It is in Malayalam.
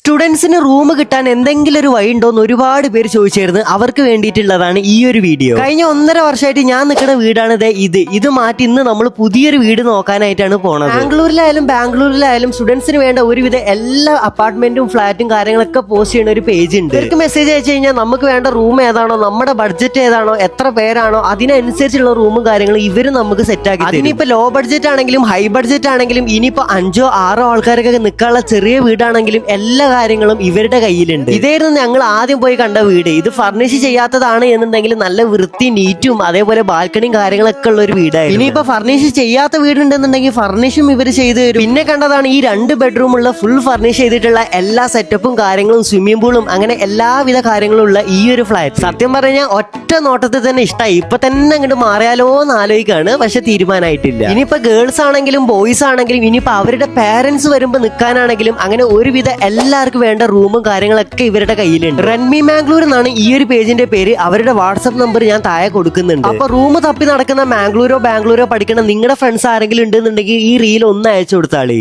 സ്റ്റുഡൻസിന് റൂം കിട്ടാൻ എന്തെങ്കിലും ഒരു വഴി ഉണ്ടോ എന്ന് ഒരുപാട് പേര് ചോദിച്ചായിരുന്നു അവർക്ക് വേണ്ടിയിട്ടുള്ളതാണ് ഈ ഒരു വീഡിയോ കഴിഞ്ഞ ഒന്നര വർഷമായിട്ട് ഞാൻ നിൽക്കുന്ന വീടാണ് ദേ ഇത്. ഇത് മാറ്റി ഇന്ന് നമ്മൾ പുതിയൊരു വീട് നോക്കാനായിട്ടാണ് പോണത്. ബാംഗ്ലൂരിലായാലും ബാംഗ്ലൂരിലായാലും സ്റ്റുഡൻസിന് വേണ്ട ഒരുവിധ എല്ലാ അപ്പാർട്ട്മെന്റും ഫ്ലാറ്റും കാര്യങ്ങളൊക്കെ പോസ്റ്റ് ചെയ്യുന്ന ഒരു പേജ് ഉണ്ട്. ഇവർക്ക് മെസ്സേജ് അയച്ചു കഴിഞ്ഞാൽ നമുക്ക് വേണ്ട റൂം ഏതാണോ നമ്മുടെ ബഡ്ജറ്റ് ഏതാണോ എത്ര പേരാണോ അതിനനുസരിച്ചുള്ള റൂമും കാര്യങ്ങളും ഇവർ നമുക്ക് സെറ്റ് ആക്കി ഇനിയിപ്പോ ലോ ബഡ്ജറ്റ് ആണെങ്കിലും ഹൈ ബഡ്ജറ്റ് ആണെങ്കിലും ഇനിയിപ്പോ അഞ്ചോ ആറോ ആൾക്കാരൊക്കെ നിൽക്കാനുള്ള ചെറിയ വീടാണെങ്കിലും എല്ലാ കാര്യങ്ങളും ഇവരുടെ കയ്യിലുണ്ട്. ഇതായിരുന്നു ഞങ്ങൾ ആദ്യം പോയി കണ്ട വീട്. ഇത് ഫർണിഷ് ചെയ്യാത്തതാണ് എന്നുണ്ടെങ്കിൽ നല്ല വൃത്തി നീറ്റും അതേപോലെ ബാൽക്കണിയും കാര്യങ്ങളൊക്കെ ഉള്ള ഒരു വീടായിരുന്നു. ഇനിയിപ്പോ ഫർണിഷ് ചെയ്യാത്ത വീടുണ്ടെന്നുണ്ടെങ്കിൽ ഫർണിഷും ഇവർ ചെയ്തു തരും. പിന്നെ കണ്ടതാണ് ഈ രണ്ട് ബെഡ്റൂം ഉള്ള ഫുൾ ഫർണിഷ് ചെയ്തിട്ടുള്ള എല്ലാ സെറ്റപ്പും കാര്യങ്ങളും സ്വിമ്മിംഗ് പൂളും അങ്ങനെ എല്ലാവിധ കാര്യങ്ങളും ഉള്ള ഈ ഒരു ഫ്ലാറ്റ് സത്യം പറഞ്ഞാൽ ഒറ്റ നോട്ടത്തിൽ തന്നെ ഇഷ്ടമായി ഇപ്പൊ തന്നെ അങ്ങോട്ട് മാറിയാലോ എന്ന് ആലോചിക്കാണ് പക്ഷെ തീരുമാനമായിട്ടില്ല ഇനിയിപ്പോ ഗേൾസ് ആണെങ്കിലും ബോയ്സ് ആണെങ്കിലും ഇനിയിപ്പോ അവരുടെ പാരന്റ്സ് വരുമ്പോൾ നിൽക്കാനാണെങ്കിലും അങ്ങനെ ഒരുവിധ എല്ലാവർക്കും വേണ്ട റൂമും കാര്യങ്ങളൊക്കെ ഇവരുടെ കയ്യിലുണ്ട്. റൺമി മാംഗ്ലൂർ എന്നാണ് ഈ ഒരു പേജിന്റെ പേര്. അവരുടെ വാട്സപ്പ് നമ്പർ ഞാൻ താഴെ കൊടുക്കുന്നുണ്ട്. അപ്പൊ റൂം തപ്പി നടക്കുന്ന മാംഗ്ലൂരോ ബാംഗ്ലൂരോ പഠിക്കുന്ന നിങ്ങളുടെ ഫ്രണ്ട്സ് ആരെങ്കിലും ഉണ്ടെന്നുണ്ടെങ്കിൽ ഈ റീൽ ഒന്ന് അയച്ചു കൊടുത്താളി.